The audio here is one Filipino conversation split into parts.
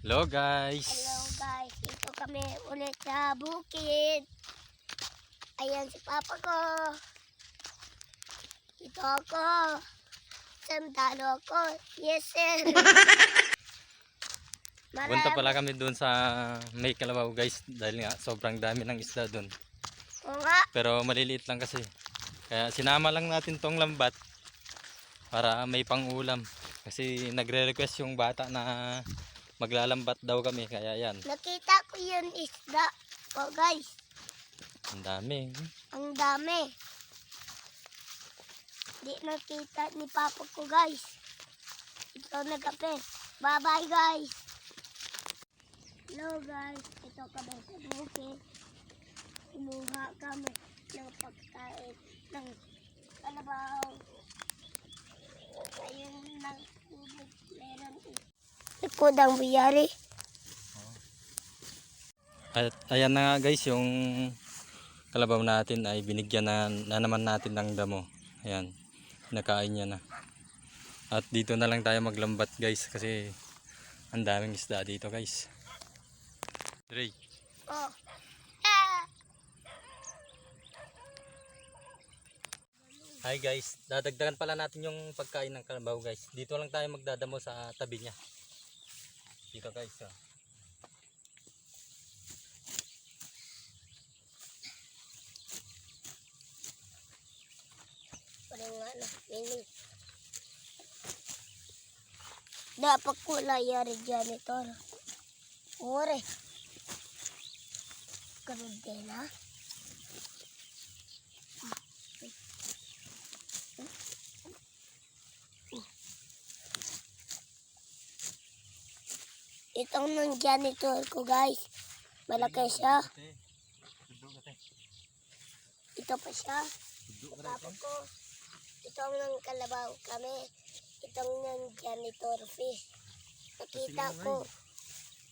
Hello guys. Hello guys, ito kami ulit sa bukid. Ayan si papa ko. Ito ako. Sandalo ako. Yes sir. Punta pala kami doon sa may kalabaw guys dahil nga sobrang dami ng isda doon. Oo nga. Pero maliliit lang kasi. Kaya sinama lang natin tong lambat para may pangulam. Kasi nagre-request yung bata na maglalambat daw kami. Kaya yan, Nakita ko yun isda. Oh guys, ang dami. ang dami. Di nakita ni papa ko guys. Ito nagkape. Bye bye guys. Hello guys, ito kami sa bukid. Kumuha kami ng pagkain ng kalabaw. Ayun ng tubig meron eh. Likod ang biyari. At ayan na nga guys yung kalabaw natin ay binigyan na, na naman natin ng damo. Ayan, nakain niya na. At dito na lang tayo maglambat guys kasi ang daming isda dito guys. Dre, Oh. Ah. Hi guys, dadagdagan pala natin yung pagkain ng kalabaw guys. Dito lang tayo magdadamo sa tabi niya. Dito guys. ah. Parang. Dapat ko layari janitor. Ore. Ganun din ha. Itong ng janitor ko guys. Malaki siya. Ito pa siya. Papa ko, itong ng kalabaw kami. Itong ng janitor fish. Nakita ko.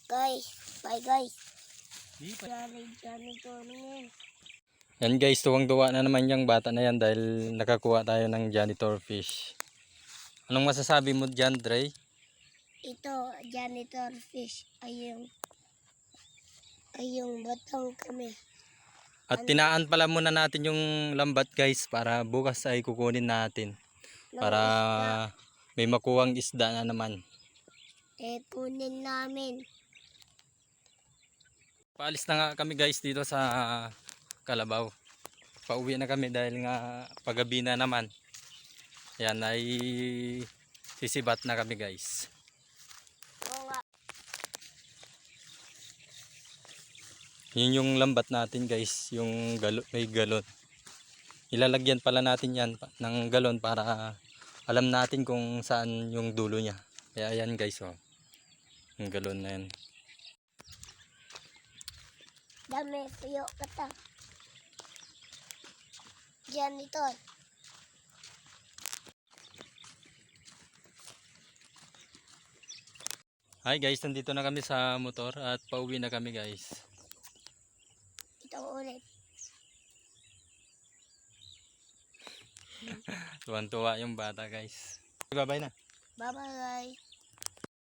Guys, bye guys. Yari janitor ngayon. Yan guys, tuwang-tuwa na naman yung bata na yan dahil nakakuha tayo ng janitor fish. Anong masasabi mo dyan, Dre? Ito, janitor fish. Ay yung, ay yung batong kami. At tinaan pala muna natin yung lambat guys para bukas ay kukunin natin. Para isda. may makuwang isda na naman. Eh, kunin namin. Paalis na nga kami guys dito sa Kalabaw. Pauwi na kami dahil nga paggabi na naman. Yan ay sisibat na kami guys. Oo nga. Yun yung lambat natin guys, yung galo, may galon. Ilalagyan pala natin yan ng galon para alam natin kung saan yung dulo niya. Kaya yan guys oh. Yung galon na yan. Dami, tuyo kata. Janitor. Hi guys, nandito na kami sa motor at pauwi na kami guys. Ito ulit. Tuwan-tuwa yung bata guys. Bye-bye na. Bye-bye.